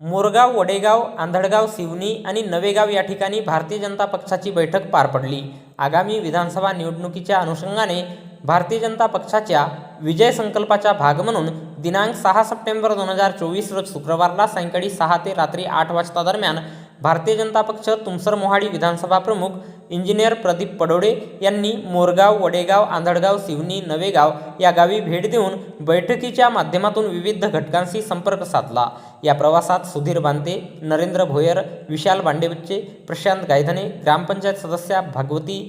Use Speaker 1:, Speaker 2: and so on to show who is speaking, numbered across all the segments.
Speaker 1: मोरगाव वडेगाव आंधळगाव सिवनी आणि नवेगाव या ठिकाणी भारतीय जनता पक्षाची बैठक पार पडली. आगामी विधानसभा निवडणुकीच्या अनुषंगाने भारतीय जनता पक्षाच्या विजय संकल्पाचा भाग म्हणून दिनांक सहा सप्टेंबर दोन हजार चोवीस रोज शुक्रवारला सायंकाळी सहा ते रात्री आठ वाजता दरम्यान भारतीय जनता पक्ष तुमसर मोहाडी विधानसभा प्रमुख इंजिनियर प्रदीप पडोडे यांनी मोरगाव वडेगाव आंधळगाव सिवनी नवेगाव या गावी भेट देऊन बैठकीच्या माध्यमातून विविध घटकांशी संपर्क साधला. या प्रवासात सुधीर बांते नरेंद्र भोयर विशाल बांडेबच्चे प्रशांत गायधने ग्रामपंचायत सदस्या भागवती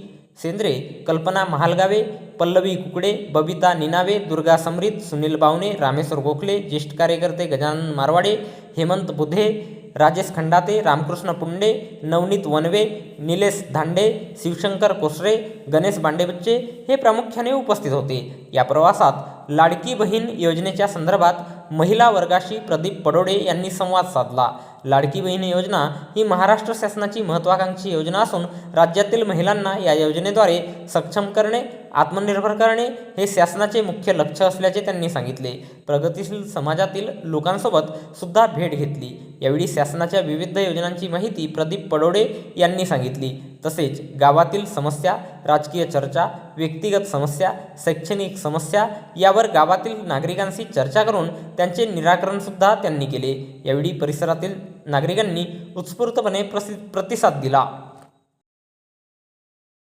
Speaker 1: सेंद्रे कल्पना महालगावे पल्लवी कुकडे बबिता निनावे दुर्गा समृत सुनील बावणे रामेश्वर गोखले ज्येष्ठ कार्यकर्ते गजानन मारवाडे हेमंत बुधे राजेश खंडाते रामकृष्ण पुंडे नवनीत वनवे निलेश धांडे शिवशंकर कोसरे गणेश बांडेबच्चे हे प्रामुख्याने उपस्थित होते. या प्रवासात लाडकी बहीण योजनेच्या संदर्भात महिला वर्गाशी प्रदीप पडोडे यांनी संवाद साधला. लाडकी बहीण योजना ही महाराष्ट्र शासनाची महत्त्वाकांक्षी योजना असून राज्यातील महिलांना या योजनेद्वारे सक्षम करणे आत्मनिर्भर करणे हे शासनाचे मुख्य लक्ष्य असल्याचे त्यांनी सांगितले. प्रगतीशील समाजातील लोकांसोबत सुद्धा भेट घेतली. यावेळी शासनाच्या विविध योजनांची माहिती प्रदीप पडोडे यांनी सांगितली. तसेच गावातील समस्या राजकीय चर्चा व्यक्तिगत समस्या शैक्षणिक समस्या यावर गावातील नागरिकांशी चर्चा करून त्यांचे निराकरणसुद्धा त्यांनी केले. यावेळी परिसरातील नागरिकांनी उत्स्फूर्तपणे प्रसि प्रतिसाद दिला.